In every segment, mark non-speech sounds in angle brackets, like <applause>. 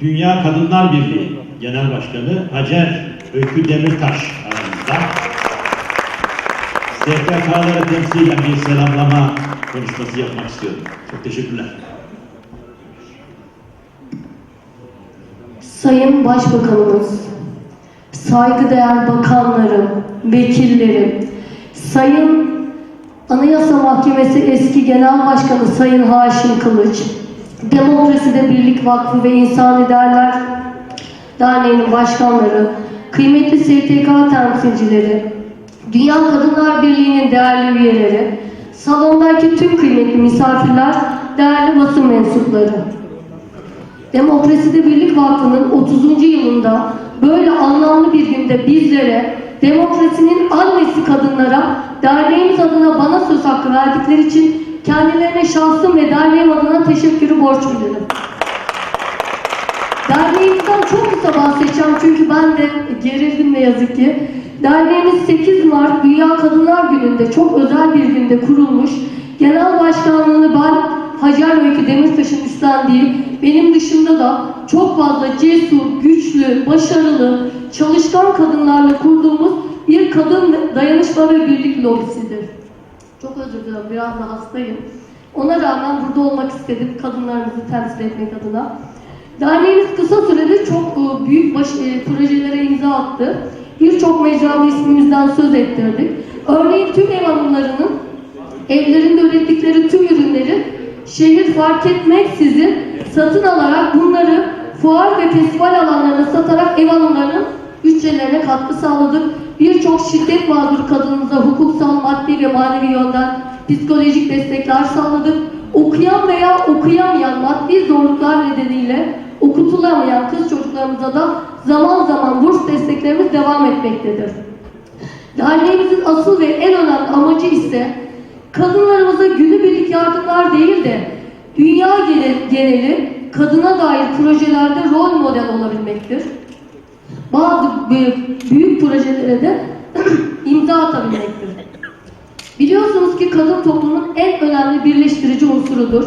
Dünya Kadınlar Birliği Genel Başkanı Hacer Öykü Demirtaş aramızda. SPK'ları temsilen bir selamlama konuşması yapmak istiyorum. Çok teşekkürler. Sayın Başbakanımız, saygıdeğer bakanlarım, vekillerim, Sayın Anayasa Mahkemesi eski Genel Başkanı Sayın Haşim Kılıç, Demokraside Birlik Vakfı ve İnsani Değerler Derneği'nin başkanları, kıymetli STK temsilcileri, Dünya Kadınlar Birliği'nin değerli üyeleri, salondaki tüm kıymetli misafirler, değerli basın mensupları. Demokraside Birlik Vakfı'nın 30. yılında böyle anlamlı bir günde bizlere, demokrasinin annesi kadınlara, derneğimiz adına bana söz hakkı verdikleri için kendilerine şahsım ve derneğim adına teşekkürü borç bilirim. Derneğimizden çok kısa bahsedeceğim çünkü ben de gerildim ne yazık ki. Derneğimiz 8 Mart Dünya Kadınlar Günü'nde çok özel bir günde kurulmuş. Genel başkanlığını ben Hacer Öykü Demirtaş'ın üstlendiği, benim dışında da çok fazla cesur, güçlü, başarılı, çalışkan kadınlarla kurduğumuz bir kadın dayanışma ve birlik lobisidir. Çok özür dilerim, biraz da hastayım. Ona rağmen burada olmak istedim, kadınlarımızı temsil etmek adına. Derneğimiz kısa sürede çok e, büyük baş, e, projelere imza attı. Birçok mecrada ismimizden söz ettirdik. Örneğin tüm ev hanımlarının evlerinde ürettikleri tüm ürünleri şehir fark etmeksizin satın alarak bunları fuar ve festival alanlarına satarak ev hanımlarının bütçelerine katkı sağladık. Birçok şiddet mağduru kadınımıza hukuksal, maddi ve manevi yönden psikolojik destekler sağladık. Okuyan veya okuyamayan maddi zorluklar nedeniyle okutulamayan kız çocuklarımıza da zaman zaman burs desteklerimiz devam etmektedir. Derneğimizin asıl ve en önemli amacı ise kadınlarımıza günübirlik yardımlar değil de dünya gene- geneli kadına dair projelerde rol model olabilmektir. Bazı büyük, büyük projelere de <clears throat> imza atabilmektir. Biliyorsunuz ki kadın toplumun en önemli birleştirici unsurudur.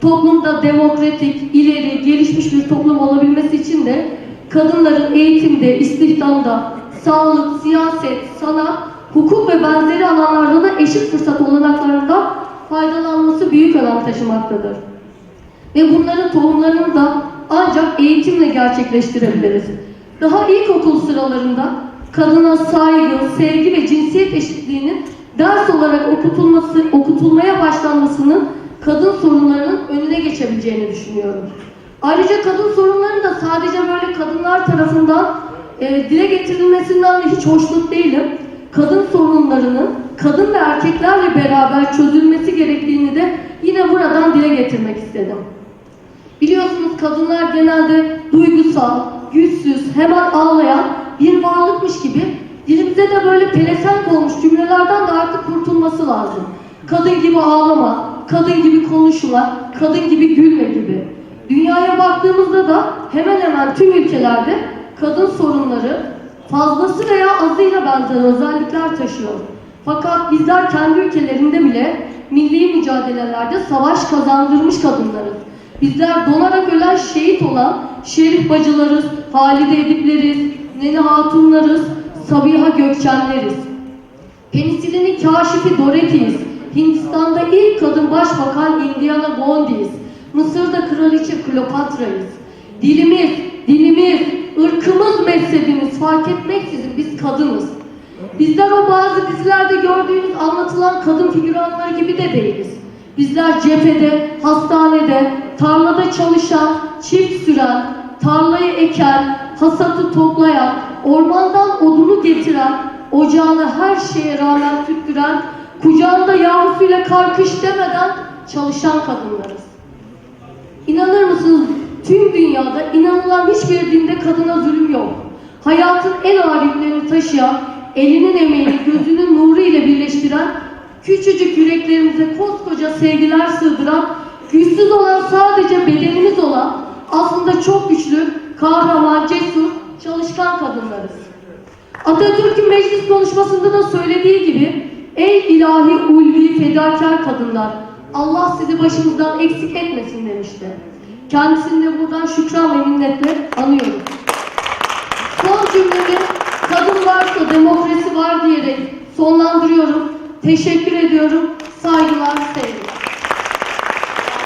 Toplumda demokratik, ileri, gelişmiş bir toplum olabilmesi için de kadınların eğitimde, istihdamda, sağlık, siyaset, sanat, hukuk ve benzeri alanlarda da eşit fırsat olanaklarında faydalanması büyük önem taşımaktadır. Ve bunların tohumlarını da ancak eğitimle gerçekleştirebiliriz. Daha ilkokul sıralarında kadına saygı, sevgi ve cinsiyet eşitliğinin ders olarak okutulması, okutulmaya başlanmasının kadın sorunlarının önüne geçebileceğini düşünüyorum. Ayrıca kadın sorunları da sadece böyle kadınlar tarafından e, dile getirilmesinden de hiç hoşnut değilim. Kadın sorunlarının kadın ve erkeklerle beraber çözülmesi gerektiğini de yine buradan dile getirmek istedim. Biliyorsunuz kadınlar genelde duygusal, güçsüz, hemen ağlayan bir varlıkmış gibi dilimize de böyle pelesenk olmuş cümlelerden de artık kurtulması lazım. Kadın gibi ağlama, kadın gibi konuşma, kadın gibi gülme gibi. Dünyaya baktığımızda da hemen hemen tüm ülkelerde kadın sorunları fazlası veya azıyla benzer özellikler taşıyor. Fakat bizler kendi ülkelerinde bile milli mücadelelerde savaş kazandırmış kadınlarız. Bizler donarak ölen şehit olan Şerif bacılarız, Halide Edipleriz, Nene Hatunlarız, Sabiha Gökçenleriz. Penisilinin kaşifi Dorothy'yiz. Hindistan'da ilk kadın başbakan Indiana Bondi'yiz. Mısır'da kraliçe Kleopatra'yız. Dilimiz, dinimiz, ırkımız, mezhebimiz fark etmeksizin biz kadınız. Bizler o bazı dizilerde gördüğünüz anlatılan kadın figüranları gibi de değiliz. Bizler cephede, hastanede, tarlada çalışan, çift süren, tarlayı eken, hasatı toplayan, ormandan odunu getiren, ocağını her şeye rağmen tüttüren, kucağında yavrusuyla karkış demeden çalışan kadınlarız. İnanır mısınız tüm dünyada inanılan hiçbir dinde kadına zulüm yok. Hayatın en ağır yüklerini taşıyan, elinin emeğini gözünün nuru ile birleştiren, küçücük yüreklerimize koskoca sevgiler sığdıran, güçsüz olan sadece bedenimiz olan, aslında çok güçlü, kahraman, cesur, çalışkan kadınlarız. Atatürk'ün meclis konuşmasında da söylediği gibi, ey ilahi ulvi fedakar kadınlar, Allah sizi başımızdan eksik etmesin demişti. Kendisini de buradan şükran ve minnetle anıyorum. Son cümlemi kadın varsa demokrasi var diyerek sonlandırıyorum. Teşekkür ediyorum. Saygılar, sevgiler.